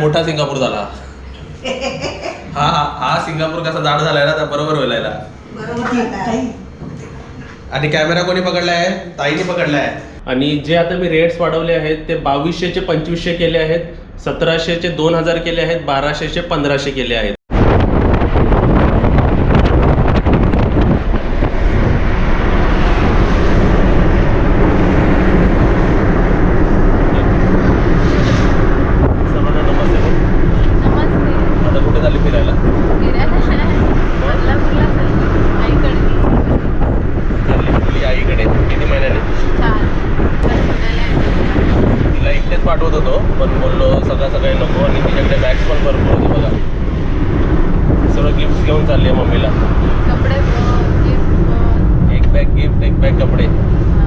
मोठा सिंगापूर झाला. हा हा सिंगापूर कसा जाड झालाय ना त्या बरोबर वेलायला आणि कॅमेरा कोणी पकडलाय? ताईने पकडलाय. आणि जे आता मी रेट्स वाढवले आहेत ते बावीसशेचे पंचवीसशे केले आहेत सतराशेचे दोन हजार केले आहेत बाराशेचे पंधराशे केले आहेत समाधान नमस्ते बोल. नमस्ते आता कुठे झाली फिरायला फिरायला बदलापूरला चालली आईकडे चालली मुली आईकडे किती महिन्याने चार तर पुण्याला आहे. तिला एकटेच पाठवत होतो पण बोललो सगळं सगळे नको आणि तिच्याकडे बॅग्स पण भरपूर होते बघा सर्व गिफ्ट घेऊन चालली आहे मम्मीला कपडे बघ, gift बघ. एक बॅग गिफ्ट एक बॅग कपडे हा.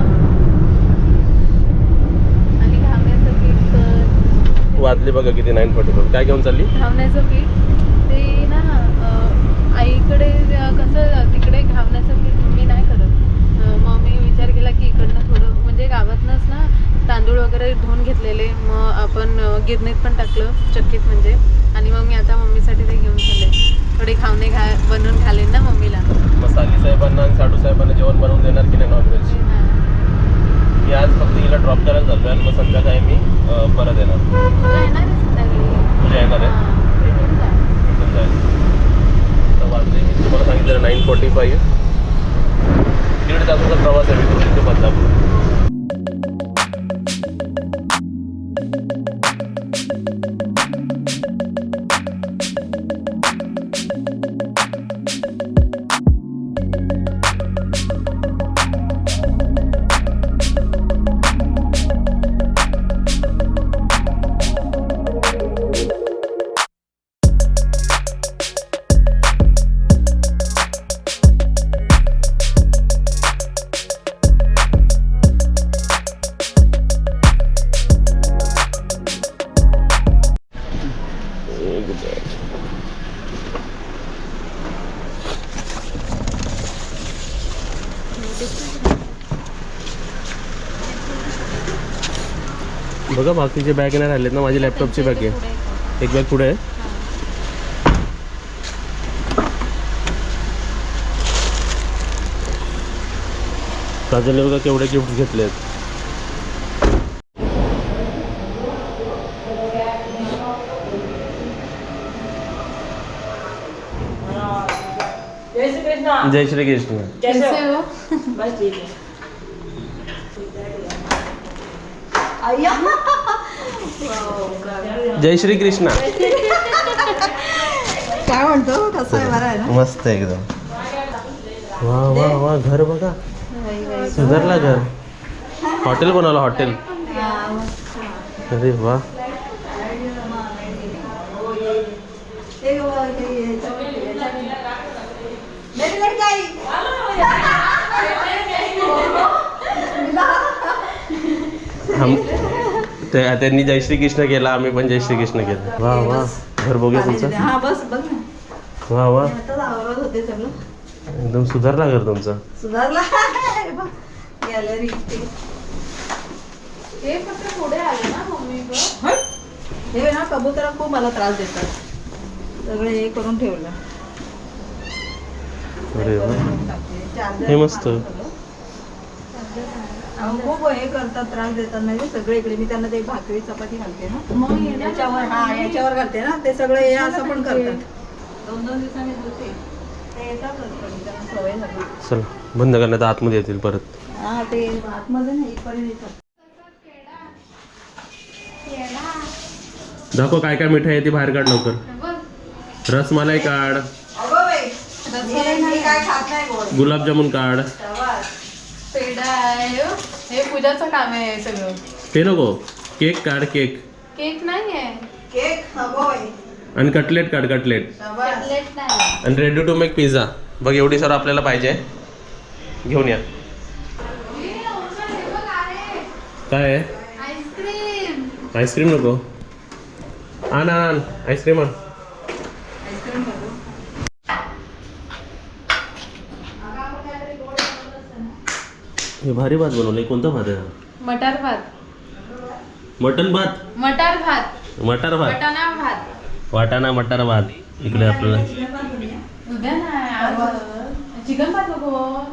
आणि घावण्याचं पीठ कर. वाजले बघा किती नाईन फोर्टी फोर काय घेऊन चालली? घावण्याचं पीठ. ते ना अं, आईकडे कसं तिकडे घावण्याचं पीठ मी नाही करत. अं, मग मी विचार केला की इकडनं थोडं म्हणजे गावातनंच ना तांदूळ वगैरे धुवून घेतलेले. मग आपण अं, गिरणीत पण टाकलं चक्कीत म्हणजे. आणि मग मी आता मम्मीसाठी ते घेऊन चालले. थोडे खावणे घा बनवून घालेन ना मम्मीला. मग साली साहेबांना आणि साडू साहेबांना जेवण बनवून देणार की नाही नॉनव्हेज मी आज फक्त हिला ड्रॉप करायला चाललो आणि मग संध्याकाळी मी अं, परत येणार. तुला येणार आहे संध्याकाळी तुझ्या येणार आहे हां, भेटून जा. तर वाजले. मी तुम्हाला सांगितलं नाईन फोर्टी फाईव्ह दीड तासाचा प्रवास आहे. मी तुझ्या बदलापूर बघा बाकीचे बॅग नाही राहिलेत ना माझी लॅपटॉपची बॅग आहे. एक बॅग पुढे आहे. काजलने बघा केवढे गिफ्ट घेतले आहेत जय श्री कृष्णा जय श्री कृष्ण जय श्री कृष्ण काय म्हणतो कसं आहे बरं आहे ना मस्त एकदम वा वा वा घर बघा सुधारला घर हॉटेल बनवलं हॉटेल अरे वा हे हम त्यांनी जय श्री कृष्ण केला आम्ही पण जय श्री कृष्ण केलं. वा वा. घर बघूया तुमचं? हा बस बघ ना. वा वा. होते सगळं. एकदम सुधारला घर तुमचं. सुधारला? गॅलरी हे फक्त पुढे आले ना मम्मी गं? हे ना कबुतरा खूप मला त्रास देतात. सगळे हे करून ठेवलं. अरे वा. हे मस्त. खूप हे करतात त्रास देतात म्हणजे सगळे इकडे. मी त्यांना ते भाकरी चपाती घालते ना. याच्यावर हा याच्यावर घालते ना. ते सगळे हे असं पण करतात. दोन दोन दिवसांनी धुते. ते येतातच कधी त्यांना सवय झाली चला बंद करण्यात आतमध्ये येतील परत. हा ते आतमध्ये नाही इथपर्यंत येतात. दाखव काय काय मिठाई आहे ती बाहेर काढ लवकर. रसमलाई काढ. गुलाबजामुन काढ शाबास. पेढा आहे हो. हे पूजाचं काम आहे हे सगळं. ते नको. केक काढ केक. केक नाही आहे केक आणि कटलेट काढ कटलेट. शाबास. कटलेट नाही. आणि रेडी टू मेक पिझ्झा बघ एवढी सर आपल्याला पाहिजे. घेऊन या. काय आहे? आईस्क्रीम. आईस्क्रीम नको. आण आण आण. आईस्क्रीम आण आईस्क्रीम खातो. हे भारी भात बनवले कोणता भात आहे हा? मटार भात. मटन भात? मटार भात. मटर भात. वटाणा भात. वाटाणा मटर भात. इकडे आपल्याला. उद्या नाही आज चिकन भात नको.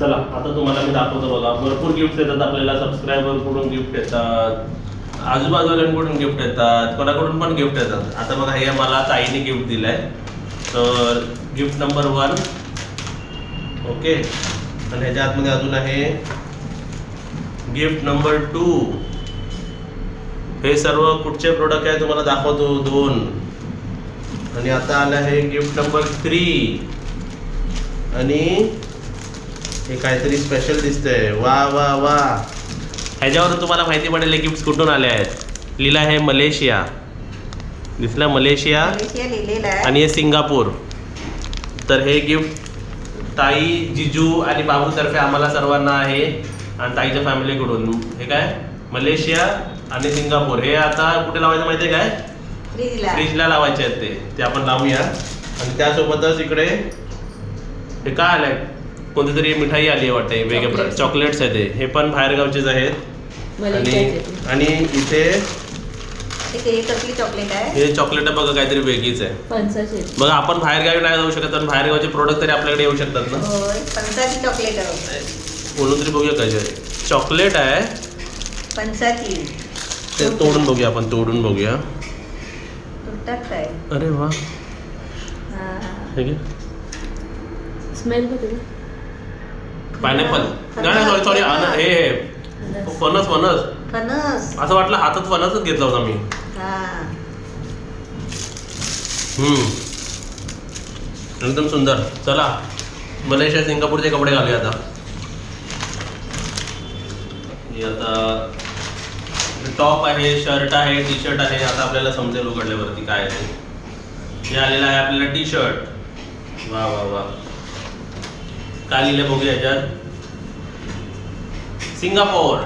चला आता तुम्हाला मी दाखवतो बघा. भरपूर गिफ्ट येतात आपल्याला. सबस्क्रायबरकडून गिफ्ट येतात. आजूबाजूल्यांकडून गिफ्ट येतात. कोणाकडून पण गिफ्ट येतात. आता बघा हे मला ताईने गिफ्ट दिलंय. तर गिफ्ट नंबर वन ओके आणि ह्याच्या आतमध्ये अजून आहे. गिफ्ट नंबर टू हे सर्व कुठचे प्रोडक्ट आहे तुम्हाला दाखवतो. दोन. आणि आता आलं आहे गिफ्ट नंबर थ्री आणि हे काहीतरी स्पेशल दिसतंय. वा वा वा. ह्याच्यावरून तुम्हाला माहिती पडेल गिफ्ट कुठून आले आहेत. लिहिलं आहे मलेशिया. दिसलं मलेशिया आणि हे सिंगापूर. तर हे गिफ्ट ताई जिजू आणि बाबूतर्फे आम्हाला सर्वांना आहे आणि ताईच्या फॅमिलीकडून हे काय? मलेशिया आणि सिंगापूर. हे आता कुठे लावायचं माहिती आहे काय? फ्रीजला. फ्रीजला लावायचे आहेत ते. ते आपण लावूया. आणि त्यासोबतच इकडे हे काय आलंय? कोणती तरी मिठाई आली आहे वाटते वेगळे. चॉकलेट्स आहेत ते. हे पण बाहेरगावचेच आहेत. आणि आणि इथे हे कसली चॉकलेट आहे? हे चॉकलेट बघा काहीतरी वेगळीच आहे. फणसाचे बघा आपण बाहेरगावी नाही जाऊ शकत आणि बाहेरगावचे प्रोडक्ट तरी आपल्याकडे येऊ शकतात ना. होय फणसाची चॉकलेट आहे. बोलून तरी बघूया कसे आहे. चॉकलेट आहे. फणसाची ते तोडून बघूया आपण तोडून बघूया. तुटतात काय? अरे वा. हा. घे. स्मेल होते पायनॅपल नाही नाही सॉरी सॉरी हे हे. फणस फणस. फणस. असं वाटलं हातात फणसच घेतला होता मी. एकदम सुंदर. चला. मलेशिया सिंगापूरचे कपडे घालूया आता. हे आता टॉप आहे शर्ट आहे टी शर्ट आहे. आता आपल्याला समजेल उघडल्यावरती काय आहे हे आलेलं आहे आपल्याला टी शर्ट वा वा वा. काय लिहिलं बघूया याच्यात? सिंगापूर.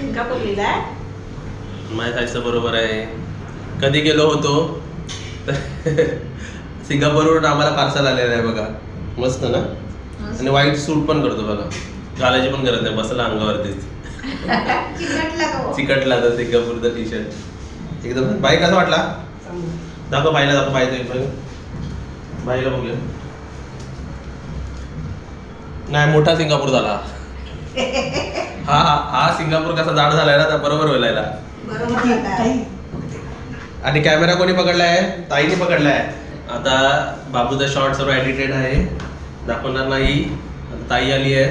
सिंगापूर लिहिला आहे माझ्या साईजचं बरोबर आहे. कधी गेलो होतो? सिंगापूरवरून आम्हाला पार्सल आलेलं आहे बघा. मस्त ना? आणि व्हाईट सूट पण करतो बघा. घालायची पण गरज नाही. बसला अंगावरतीच. चिकटला तर सिंगापूरचा टी शर्ट एकदम. बाई कसा वाटला? दाखव बाईला दाखव एक बाईला बघूया. नाही मोठा सिंगापूर झाला. हा हा सिंगापूर कसा जाड झालाय ना बरोबर होईल याला. बरोबर आहे. आणि कॅमेरा कोणी पकडलाय? ताईने पकडलाय. आता बाबूचा शॉर्ट सर्व एडिटेड आहे. दाखवणार नाही. आता ताई आली आहे.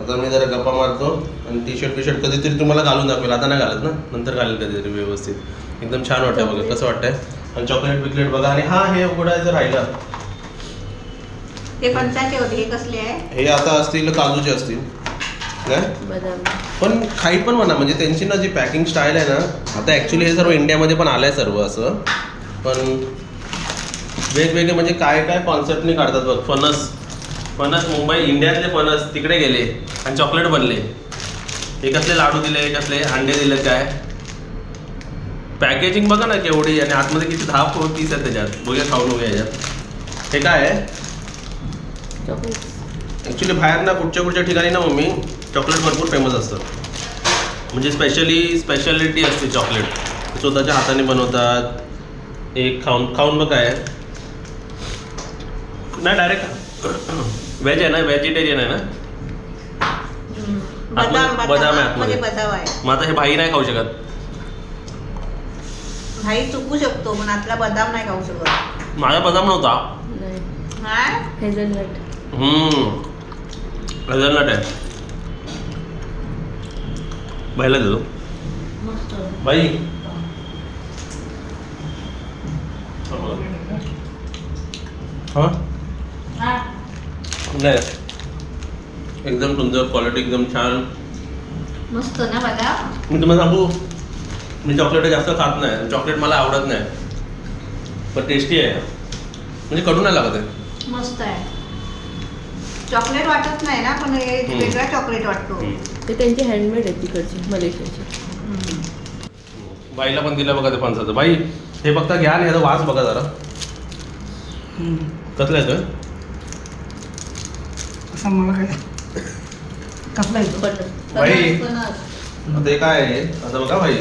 आता मी जरा गप्पा मारतो. आणि टी शर्ट टी शर्ट कधीतरी तुम्हाला घालून दाखवेल. आता नाही घालत ना? नंतर घालेल कधीतरी व्यवस्थित. एकदम छान वाटतंय बघा. कसं वाटतंय? आणि चॉकलेट बिकलेट बघा. आणि हा हे उघडायचं राहिलं. हे होते? हे कसले आहे? हे आता असतील काजूचे असतील. बदाम. पण काही पण म्हणा म्हणजे त्यांची ना जी पॅकिंग स्टाईल आहे ना आता ॲक्च्युली हे सर्व इंडियामध्ये पण आलं आहे सर्व असं. पण वेगवेगळे म्हणजे काय काय कॉन्सेप्टने काढतात बघ फणस. फणस मुंबई इंडियातले फणस तिकडे गेले आणि चॉकलेट बनले. कसले लाडू दिले कसले अंडे दिले काय. पॅकेजिंग बघा ना केवढी आणि आतमध्ये किती दहा फोर पीस आहेत त्याच्यात. बघूया खाऊन बघूया याच्यात. हे काय आहे? ॲक्च्युली बाहेर ना कुठच्या कुठच्या ठिकाणी ना मम्मी चॉकलेट भरपूर फेमस असतं म्हणजे स्पेशली स्पेशालिटी असते चॉकलेट. स्वतःच्या हाताने बनवतात. एक खाऊन खाऊन बघ काय नाही डायरेक्ट व्हेज आहे ना? व्हेजिटेरियन आहे ना? बदाम आहे आतमध्ये आतमध्ये. बदाम आहे. मग आता हे भाई नाही खाऊ शकत. भाई चुकू शकतो पण आतला बदाम नाही खाऊ शकत. माझा बदाम नव्हता. नाही. हा? हेझलनट. हम्म. हेझलनट आहे. भाईला देतो मस्त बाई. हां? हा. नाही एकदम सुंदर क्वालिटी एकदम छान. मस्त ना बदाम मी तुम्हाला सांगू मी चॉकलेट जास्त खात नाही चॉकलेट मला आवडत नाही. पण टेस्टी आहे. म्हणजे कडू नाही लागत आहे. मस्त आहे. चॉकलेट वाटत नाही ना पण हे हम्म. वेगळा चॉकलेट वाटतो. ते त्यांची हँडमेड आहे तिकडची मलेशियाची. हम्म. बाईला पण दिलं बघा ते फणसाचं. बाई हे फक्त घ्या आणि ह्याचा वास बघा जरा. कसलं येतं असा मला काय कसला येतो बटर. बाई हे काय आहे? आता बघा बाई.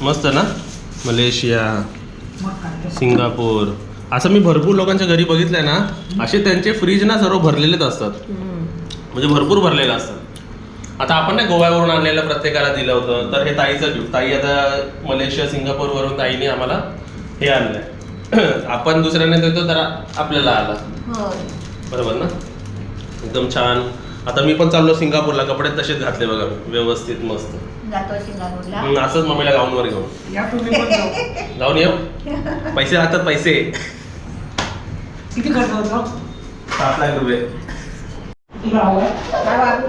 मस्त ना? मलेशिया मग काय? तर. सिंगापूर. असं मी भरपूर लोकांच्या घरी बघितलंय ना असे त्यांचे फ्रीज ना सर्व भरलेलेच असतात. म्हणजे भरपूर भरलेलं असतं. आता आपण नाही गोव्यावरून आणलेलं प्रत्येकाला दिलं होतं तर हे ताईचं गिफ्ट ताई आता मलेशिया सिंगापूरवरून ताईने आम्हाला हे आणलंय. आपण दुसऱ्याने देतो तर आपल्याला आला. होय बरोबर ना? एकदम छान. आता मी पण चाललो सिंगापूरला कपडे तसेच घातले बघा व्यवस्थित मस्त. जातो सिंगापूरला. हम्म, असंच मम्मीला गाऊनवर घेऊन. या तुम्ही पण जाऊ. जाऊन येऊ? पैसे राहतात पैसे. किती खर्च होतो? सात लाख रुपये? हा बाबू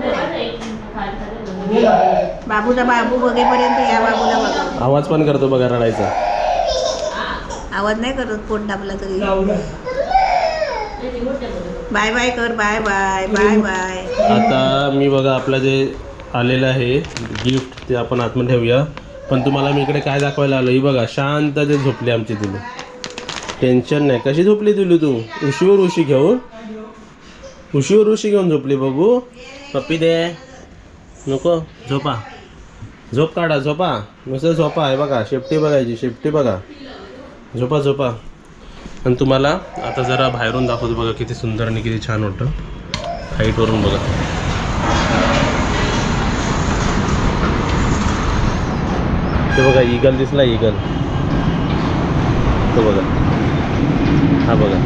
बाबूचा बाबू बघेपर्यंत या बाबूला बघा. आवाज पण करतो बघा रडायचा. आवाज नाही करत पोट दाबला तरी. बाय बाय कर बाय बाय बाय बाय. आता मी बघा आपलं जे आलेलं आहे गिफ्ट ते आपण आतमध्ये ठेवूया. पण तुम्हाला मी इकडे काय दाखवायला आलो ही बघा शांत ते झोपली आमची दिलू टेन्शन नाही. कशी झोपली तुली तू? उशीवर उशी घेऊन? उशीवर उशी घेऊन झोपली बघू पप्पी दे. नको. झोपा. झोप काढा झोपा. नुसतं झोपा. आहे बघा शेपटी बघायची शेपटी बघा. झोपा झोपा. आणि तुम्हाला आता जरा बाहेरून दाखवतो बघा किती सुंदर आणि किती छान होतं हाईटवरून बघा. ते बघा इगल दिसला इगल तो बघा. हा बघा.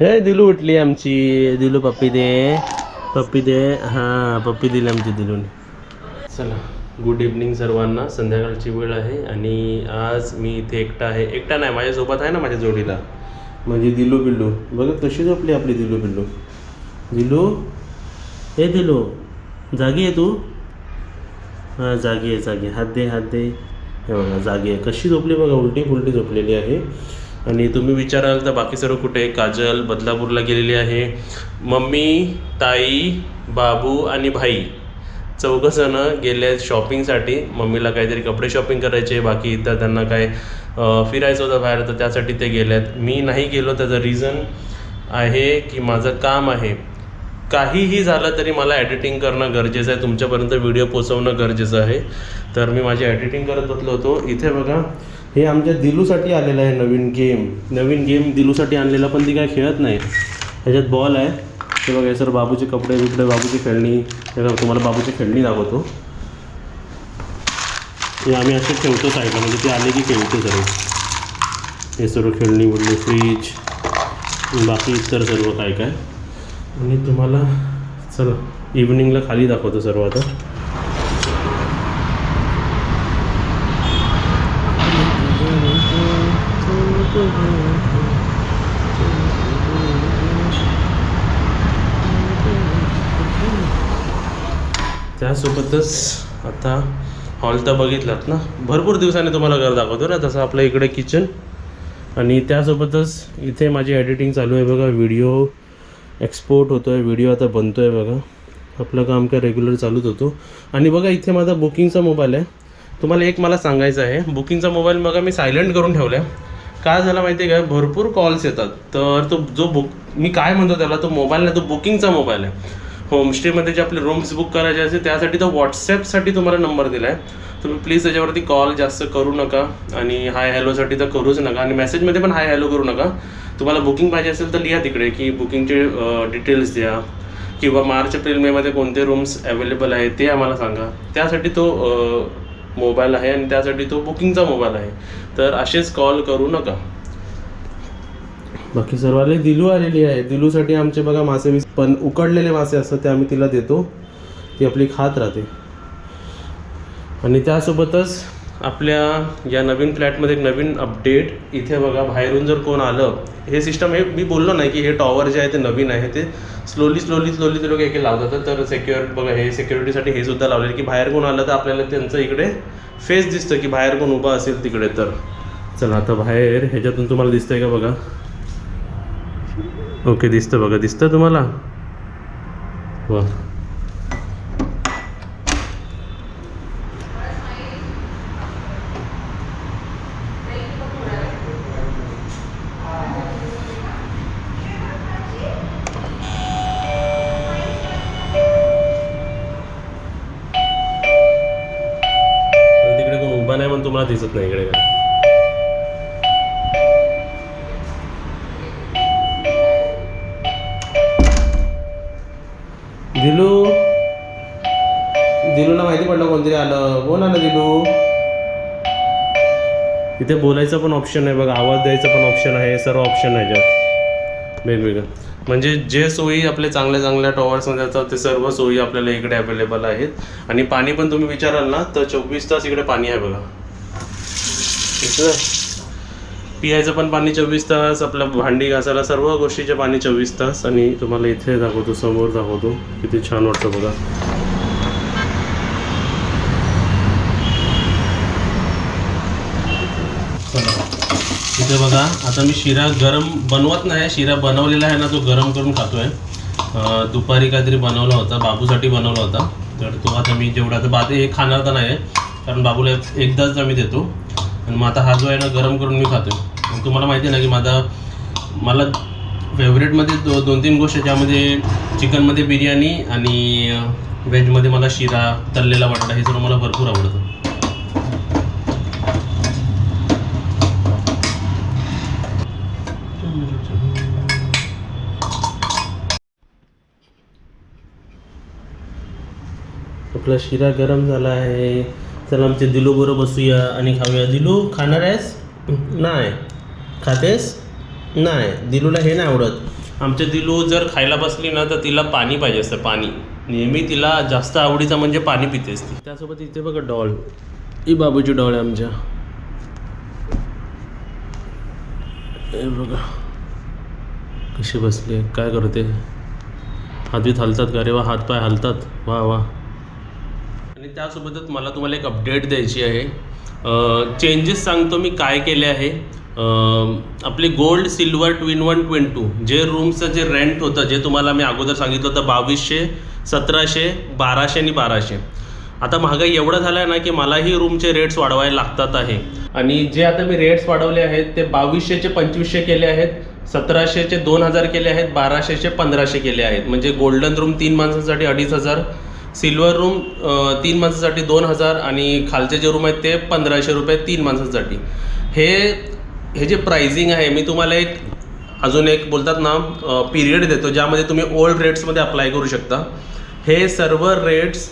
हे दिलू उठली आमची दिलू पप्पी दे पप्पी दे. हां पप्पी दिली आमची दिलून. चला गुड इव्हनिंग सर्वांना. संध्याकाळची वेळ आहे आणि आज मी इथे एकटा आहे. एकटा नाही माझ्यासोबत आहे ना माझ्या जोडीला. म्हणजे दिलू बिल्लू. बघा कशी झोपली आपली दिलू बिल्लू. दिलू? हे दिलू जागी आहे तू? हां जागी आहे जागी हात दे हात दे. हे बघा जागी आहे. कशी झोपली बघा उलटी फुलटी झोपलेली आहे. आणि तुम्ही विचाराल तर बाकी सर्व कुठे? काजल बदलापूरला गेलेली आहे. मम्मी ताई बाबू आणि भाई चौघंजणं गेले आहेत शॉपिंगसाठी मम्मीला काहीतरी कपडे शॉपिंग करायचे बाकी इतर त्यांना काय फिरायचं होतं बाहेर तर त्यासाठी ते गेले आहेत. मी नाही गेलो त्याचं रिझन आहे की माझं काम आहे. काहीही झालं तरी मला एडिटिंग करणं गरजेचं आहे. तुमच्यापर्यंत व्हिडिओ पोचवणं गरजेचं आहे. तर मी माझी एडिटिंग करत बसलो होतो. इथे बघा हे आमच्या दिलूसाठी आलेलं आहे नवीन गेम नवीन गेम दिलूसाठी आणलेला पण ती काय खेळत नाही. ह्याच्यात बॉल आहे. ते बघा सर बाबूचे कपडे बिपडे बाबूची खेळणी. हे तुम्हाला बाबूची खेळणी दाखवतो. हे आम्ही असे ठेवतो साईडला म्हणजे ते आले की खेळतो सर्व हे सर्व खेळणी बुडली फ्रीज बाकी इतर सर्व काय काय. आणि तुम्हाला चला इव्हनिंगला खाली दाखवतो सर्व आता. त्यासोबतच आता हॉल तर बघितलात ना? भरपूर दिवसांनी तुम्हाला घर दाखवतो ना? तसं आपलं इकडे किचन आणि त्यासोबतच इथे माझी एडिटिंग चालू आहे बघा. व्हिडिओ एक्सपोर्ट होतो आहे व्हिडिओ आता बनतो आहे बघा. आपलं काम काय रेग्युलर चालूच होतो. आणि बघा इथे माझा बुकिंगचा मोबाईल आहे. तुम्हाला एक मला सांगायचं आहे. बुकिंगचा मोबाईल बघा मी सायलेंट करून ठेवला आहे काय झालं माहिती आहे का? भरपूर कॉल्स येतात. तर तो जो बुक मी काय म्हणतो त्याला? तो मोबाईल नाही तो बुकिंगचा मोबाईल आहे. होमस्टेमध्ये जे आपले रूम्स बुक करायचे असते त्यासाठी तो व्हॉट्सॲपसाठी तुम्हाला नंबर दिला आहे तुम्ही प्लीज त्याच्यावरती कॉल जास्त करू नका आणि हाय हॅलोसाठी तर करूच नका. आणि मेसेजमध्ये पण हाय हॅलो करू नका. तुम्हाला बुकिंग पाहिजे असेल तर लिहा तिकडे की बुकिंगचे डिटेल्स द्या. किंवा मार्च एप्रिल मेमध्ये कोणते रूम्स अवेलेबल आहे ते आम्हाला सांगा. त्यासाठी तो मोबाईल आहे आणि त्यासाठी तो बुकिंगचा मोबाईल आहे. तर असेच कॉल करू नका. बाकी सर्वाले दिलू आलेली आहे. दिलूसाठी आमचे बघा मासे पण उकडलेले मासे असतात ते आम्ही तिला देतो. ती आपली खात राहते. आणि त्यासोबतच आपल्या या नवीन फ्लॅटमध्ये एक नवीन अपडेट. इथे बघा बाहेरून जर कोण आलं हे सिस्टम हे मी बोललो नाही की हे टॉवर जे आहे ते नवीन आहे. ते स्लोली स्लोली स्लोली ते लोक एक लावतात. तर सेक्युर बघा हे सिक्युरिटीसाठी हे सुद्धा लावलेलं की बाहेर कोण आलं तर आपल्याला त्यांचं इकडे फेस दिसतं की बाहेर कोण उभा असेल तिकडे तर. चला आता बाहेर ह्याच्यातून तुम्हाला दिसतंय का बघा? ओके दिसतं बघा दिसतं तुम्हाला वा तिकडे कोण उभा नाही म्हणून तुम्हाला दिसत नाही इथे बोलायचं पण ऑप्शन आहे बघा आवाज द्यायचा पण ऑप्शन आहे सर्व ऑप्शन आहे ज्यात. वेगवेगळं. म्हणजे जे सोयी आपल्या चांगल्या चांगल्या टॉवर्समध्ये असतात ते सर्व सोयी आपल्याला इकडे अवेलेबल आहेत. आणि पाणी पण तुम्ही विचाराल ना तर चोवीस तास इकडे पाणी आहे बघा. पियायचं पण पाणी चोवीस तास आपलं भांडी घासायला सर्व गोष्टीचे पाणी चोवीस तास. आणि तुम्हाला इथे दाखवतो समोर दाखवतो. किती छान वाटतं बघा. इथे बघा आता मी शिरा गरम बनवत नाही शिरा बनवलेला आहे ना तो गरम करून खातो आहे दुपारी काहीतरी बनवला होता बाबूसाठी बनवला होता. तर तो आता मी जेवढा तर बाते हे खाणार तर नाही आहे कारण बाबूला एकदाच आम्ही देतो. आणि मग आता हा जो आहे ना गरम करून मी खातो आहे तुम्हाला माहिती आहे ना की माझा मला फेवरेटमध्ये दो दोन तीन गोष्ट ज्यामध्ये चिकनमध्ये बिर्याणी आणि व्हेजमध्ये मला शिरा तळलेला वाटला हे सर्व मला भरपूर आवडतं. आपला शिरा गरम झाला आहे. चला आमच्या दिलू बरोबर बसूया आणि खाऊया. दिलू खाणार आहेस? नाही. खातेस? नाही. दिलूला हे नाही आवडत. आमच्या दिलू जर खायला बसली ना तर तिला पाणी पाहिजे असतं पाणी. नेहमी तिला जास्त आवडीचं म्हणजे पाणी पितेस ती. त्यासोबत इथे बघा डॉल. ही बाबूची डॉल आहे आमच्या. हे बघा. कशी बसली काय करते? हातवीत हलतात का रे वा? हातपाय हलतात. वा वा. त्यासोबतच मला तुम्हाला एक अपडेट द्यायची आहे. चेंजेस सांगतो मी काय केले आहे. आपले आपली gold silver twin one twin two जे रूमचं जे रेंट होतं जे तुम्हाला मी अगोदर सांगितलं होतं बावीसशे सतराशे बाराशे आणि बाराशे. आता महागाई एवढं झालं आहे ना की मलाही रूमचे रेट्स वाढवायला लागतात आहे. आणि जे आता मी रेट्स वाढवले आहेत ते बावीसशेचे पंचवीसशे केले आहेत सतराशेचे दोन हजार केले आहेत बाराशेचे पंधराशे केले आहेत. म्हणजे गोल्डन रूम तीन माणसांसाठी अडीच हजार सिल्वर रूम तीन माणसासाठी दोन हजार आणि खालचे जे रूम आहेत ते पंधराशे रुपये तीन माणसांसाठी. हे हे जे प्राइझिंग आहे मी तुम्हाला एक अजून एक बोलतात ना पिरियड देतो ज्यामध्ये तुम्ही ओल्ड रेट्समध्ये अप्लाय करू शकता. हे सर्व रेट्स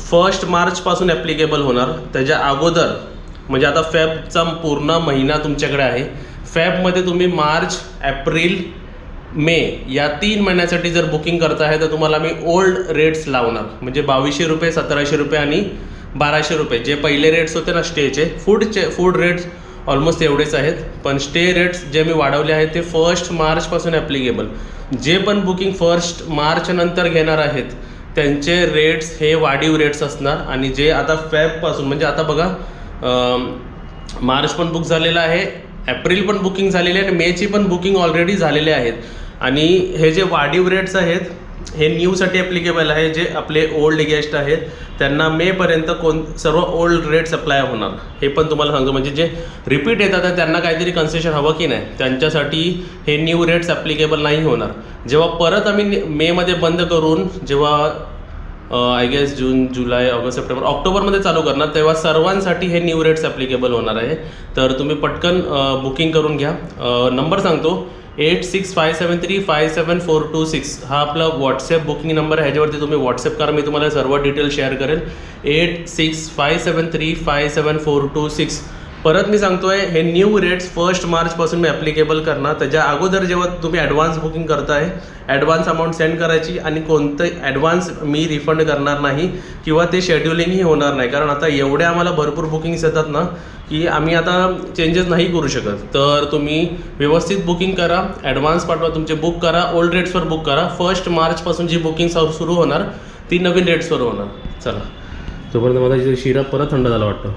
फर्स्ट मार्चपासून ॲप्लिकेबल होणार. त्याच्या अगोदर म्हणजे आता फॅबचा पूर्ण महिना तुमच्याकडे आहे. फॅबमध्ये तुम्ही मार्च एप्रिल मे या तीन महिन्यासाठी जर बुकिंग करताय तर तुम्हाला मी ओल्ड रेट्स लावणार. म्हणजे बावीसशे रुपये सतराशे रुपये आणि बाराशे रुपये. जे पहिले रेट्स होते ना स्टेचे फूडचे फूड रेट्स ऑलमोस्ट एवढेच आहेत. पण स्टे रेट्स जे मी वाढवले आहेत ते फर्स्ट मार्चपासून ॲप्लिकेबल जे पण बुकिंग फर्स्ट मार्चनंतर घेणार आहेत त्यांचे रेट्स हे वाढीव रेट्स असणार. आणि जे आता फॅबपासून म्हणजे आता बघा मार्च पण बुक झालेलं आहे एप्रिल पण बुकिंग झालेली आहे आणि मेची पण बुकिंग ऑलरेडी झालेले आहेत. आणि हे जे वाढीव रेट्स आहेत हे न्यूसाठी ॲप्लिकेबल आहे जे आपले ओल्ड गेस्ट आहेत त्यांना मेपर्यंत कोण सर्व ओल्ड रेट्स अप्लाय होणार. हे पण तुम्हाला सांगतो म्हणजे जे रिपीट येतात त्यांना काहीतरी कन्सेशन हवं की नाही. त्यांच्यासाठी हे न्यू रेट्स ॲप्लिकेबल नाही होणार. जेव्हा परत आम्ही मेमध्ये बंद करून जेव्हा I guess June July August September ऑक्टोबरमध्ये चालू करणार. तेव्हा सर्वांसाठी हे न्यू रेट्स ॲप्लिकेबल होणार आहे. तर तुम्ही पटकन बुकिंग करून घ्या. नंबर सांगतो. Eight six five seven three five seven four two six हा आपला व्हॉट्सॲप बुकिंग नंबर आहे. ह्याच्यावरती तुम्ही व्हॉट्सअप करा. मी तुम्हाला सर्व डिटेल शेअर करेल eight six five seven three five seven four two six परत मी सांगतोय हे न्यू रेट्स फर्स्ट मार्चपासून मी ॲप्लिकेबल करणार. त्याच्या अगोदर जेव्हा तुम्ही ॲडव्हान्स बुकिंग करताय ॲडव्हान्स अमाऊंट सेंड करायची आणि कोणतं ॲडव्हान्स मी रिफंड करणार नाही किंवा ते शेड्युलिंगही होणार नाही. कारण आता एवढे आम्हाला भरपूर बुकिंग्स येतात ना की आम्ही आता चेंजेस नाही करू शकत. तर तुम्ही व्यवस्थित बुकिंग करा ॲडव्हान्स पाठवा तुमचे बुक करा ओल्ड रेट्सवर बुक करा. फर्स्ट मार्चपासून जी बुकिंग सुरू होणार ती नवीन रेट्सवर होणार. चला. तोपर्यंत माझा शिरा परत थंड झाला वाटतं.